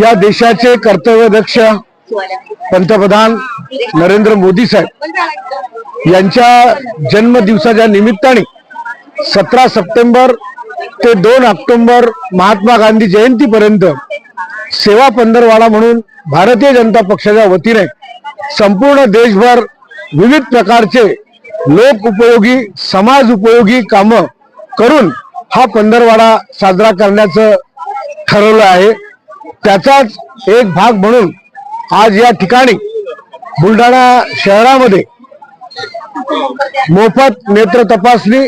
या देशाचे कर्तव्यदक्ष पंतप्रधान नरेंद्र मोदी साहेब यांच्या जन्मदिवसाच्या निमित्ताने सतरा सप्टेंबर ते दोन ऑक्टोबर महात्मा गांधी जयंतीपर्यंत सेवा पंधरवाडा म्हणून भारतीय जनता पक्षाच्या वतीने संपूर्ण देशभर विविध प्रकारचे लोक उपयोगी समाज उपयोगी कामं करून हा पंधरवाडा साजरा करण्याचं ठरवलं आहे. त्याचाच एक भाग म्हणून आज या ठिकाणी बुलढाणा शहरामध्ये मोफत नेत्र तपासणी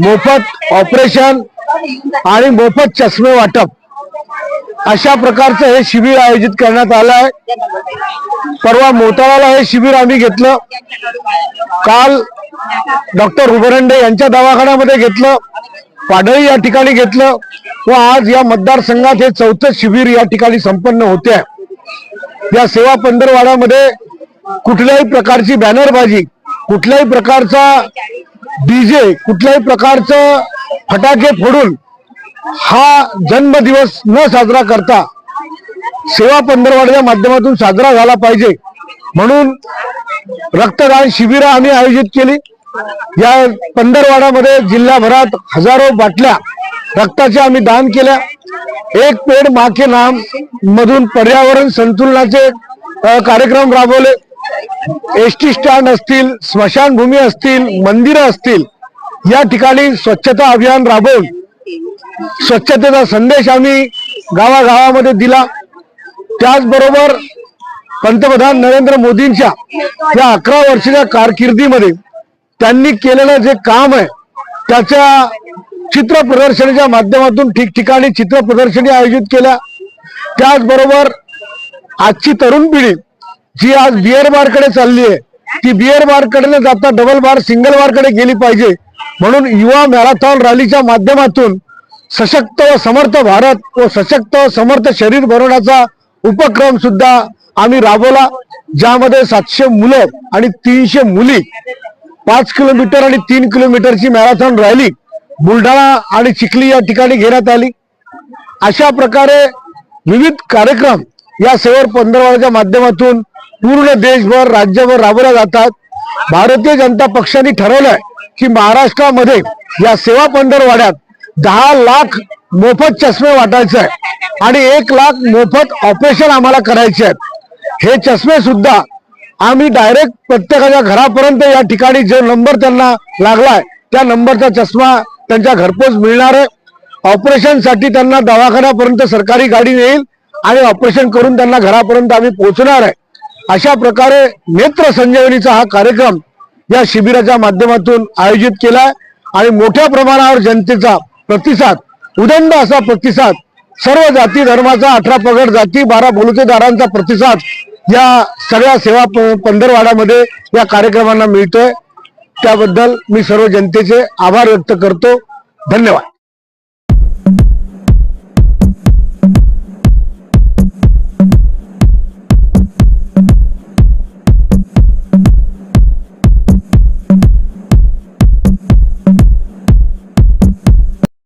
मोफत ऑपरेशन आणि मोफत चष्मे वाटप अशा प्रकारचं हे शिबिर आयोजित करण्यात आलं आहे. परवा मोताळाला हे शिबिर आम्ही घेतलं. काल डॉक्टर उभरंडे यांच्या दवाखान्यामध्ये घेतलं. पाडळी या ठिकाणी घेतलं व आज या मतदारसंघात हे चौथं शिबिर या ठिकाणी संपन्न होते आहे या सेवा पंधरवाड्यामध्ये कुठल्याही प्रकारची बॅनरबाजी कुठल्याही प्रकारचा डीजे कुठल्याही प्रकारचं फटाके फोडून हा जन्मदिवस न साजरा करता सेवा पंधरवाड्याच्या माध्यमातून साजरा झाला पाहिजे. म्हणून रक्तदान शिबिरं आम्ही आयोजित केली. या पंधरवाडामध्ये जिल्हाभरात हजारो बाटल्या रक्ताच्या आम्ही दान केल्या. एक पेड माके नाम मधून पर्यावरण संतुलनाचे कार्यक्रम राबवले. एस टी स्टँड असतील स्मशानभूमी असतील मंदिरं असतील या ठिकाणी स्वच्छता अभियान राबवून स्वच्छतेचा संदेश आम्ही गावागावामध्ये दिला. त्याचबरोबर पंतप्रधान नरेंद्र मोदींच्या या अकरा वर्षाच्या कारकिर्दीमध्ये त्यांनी केलेलं जे काम आहे त्याच्या चित्र प्रदर्शनीच्या माध्यमातून ठिकठिकाणी चित्र प्रदर्शनी आयोजित केल्या. त्याचबरोबर आजची तरुण पिढी जी आज बिअर बारकडे चालली आहे ती बिअर बारकडे न जाता डबल बार सिंगल बारकडे गेली पाहिजे. म्हणून युवा मॅरेथॉन रॅलीच्या माध्यमातून सशक्त व समर्थ भारत व सशक्त व समर्थ शरीर भरवण्याचा उपक्रम सुद्धा आम्ही राबवला. ज्यामध्ये सातशे मुलं आणि तीनशे मुली पाच किलोमीटर आणि तीन किलोमीटरची मॅरेथॉन रॅली बुलढाणा आणि चिखली या ठिकाणी घेण्यात आली. अशा प्रकारे विविध कार्यक्रम या सेवर पंधरवाड्याच्या माध्यमातून पूर्ण देशभर राज्यभर राबवल्या जातात. भारतीय जनता पक्षाने ठरवलंय की महाराष्ट्रामध्ये या सेवा पंधरवाड्यात दहा लाख मोफत चष्मे वाटायचे आहे आणि एक लाख मोफत ऑपरेशन आम्हाला करायचे आहेत. हे चष्मे सुद्धा आम्ही डायरेक्ट प्रत्येकाच्या घरापर्यंत या ठिकाणी जो नंबर त्यांना लागलाय त्या नंबरचा चष्मा त्यांच्या घरपोच मिळणार आहे. ऑपरेशनसाठी त्यांना दवाखान्यापर्यंत सरकारी गाडी येईल आणि ऑपरेशन करून त्यांना घरापर्यंत आम्ही पोहोचणार आहे. अशा प्रकारे नेत्र संजीवनीचा हा कार्यक्रम या शिबिराच्या माध्यमातून आयोजित केलाय आणि मोठ्या प्रमाणावर जनतेचा प्रतिसाद उदंड असा प्रतिसाद सर्व जाती धर्माचा अठरा पगड जाती बारा बोलतेदारांचा प्रतिसाद या सगळ्या सेवा पंधरवाड्यामध्ये या कार्यक्रमांना मिळतोय. त्याबद्दल मी सर्व जनतेचे आभार व्यक्त करतो. धन्यवाद.